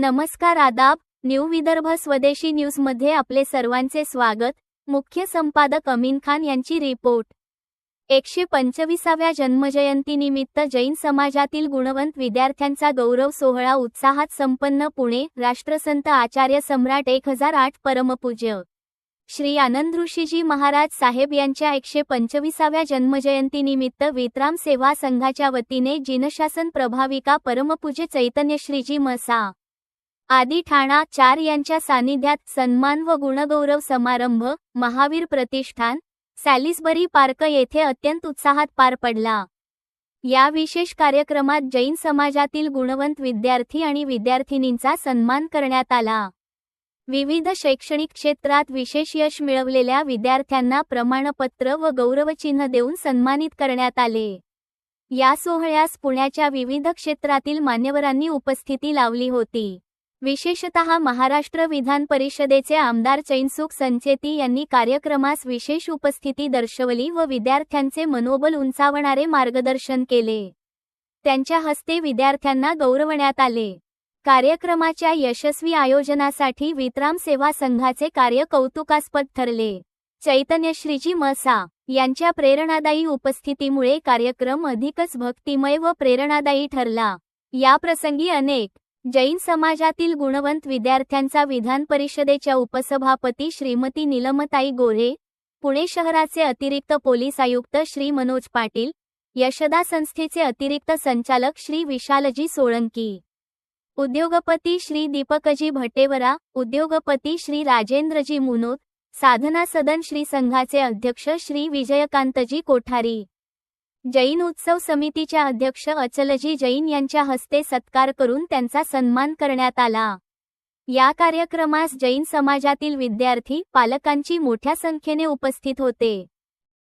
नमस्कार आदाब न्यू विदर्भ स्वदेशी न्यूजमध्ये आपले सर्वांचे स्वागत. मुख्य संपादक अमीन खान यांची रिपोर्ट. एकशे पंचवीसाव्या जन्मजयंतीनिमित्त जैन समाजातील गुणवंत विद्यार्थ्यांचा गौरव सोहळा उत्साहात संपन्न पुणे राष्ट्रसंत आचार्य सम्राट एक हजार आठ परमपूज्य. श्री आनंद ऋषीजी महाराज साहेब यांच्या एकशे पंचवीसाव्या जन्मजयंतीनिमित्त वित्राम सेवा संघाच्या वतीने जिनशासन प्रभाविका परमपूज्य चैतन्यश्रीजी मसा आदी ठाणा चार यांच्या सानिध्यात सन्मान व गुणगौरव समारंभ महावीर प्रतिष्ठान सॅलिसबरी पार्क येथे अत्यंत उत्साहात पार पडला. या विशेष कार्यक्रमात जैन समाजातील गुणवंत विद्यार्थी आणि विद्यार्थिनींचा सन्मान करण्यात आला. विविध शैक्षणिक क्षेत्रात विशेष यश मिळवलेल्या विद्यार्थ्यांना प्रमाणपत्र व गौरवचिन्ह देऊन सन्मानित करण्यात आले. या सोहळ्यास पुण्याच्या विविध क्षेत्रातील मान्यवरांनी उपस्थिती लावली होती. विशेषतः महाराष्ट्र विधान परिषदेचे आमदार चैनसुख संचेती यांनी कार्यक्रमास विशेष उपस्थिती दर्शवली व विद्यार्थ्यांचे मनोबल उंचावणारे मार्गदर्शन केले. त्यांच्या हस्ते विद्यार्थ्यांना गौरवण्यात आले. कार्यक्रमाच्या यशस्वी आयोजनासाठी वित्राम सेवा संघाचे कार्य कौतुकास्पद ठरले चैतन्यश्रीजी मसा यांच्या प्रेरणादायी उपस्थितीमुळे कार्यक्रम अधिकच भक्तिमय व प्रेरणादायी ठरला. या प्रसंगी अनेक जैन समाजातील गुणवंत विद्यार्थ्यांचा विधान परिषदेच्या उपसभापती श्रीमती निलमताई गोरे पुणे शहराचे अतिरिक्त पोलीस आयुक्त श्री मनोज पाटील यशदा संस्थेचे अतिरिक्त संचालक श्री विशालजी सोळंकी उद्योगपती श्री दीपकजी भटेवरा उद्योगपती श्री राजेंद्रजी मुनोत साधना सदन श्री संघाचे अध्यक्ष श्री विजयकांतजी कोठारी. जैन उत्सव समितीच्या अध्यक्ष अचलजी जैन यांच्या हस्ते सत्कार करून त्यांचा सन्मान करण्यात आला. या कार्यक्रमास जैन समाजातील विद्यार्थी पालकांची मोठ्या संख्येने उपस्थित होते.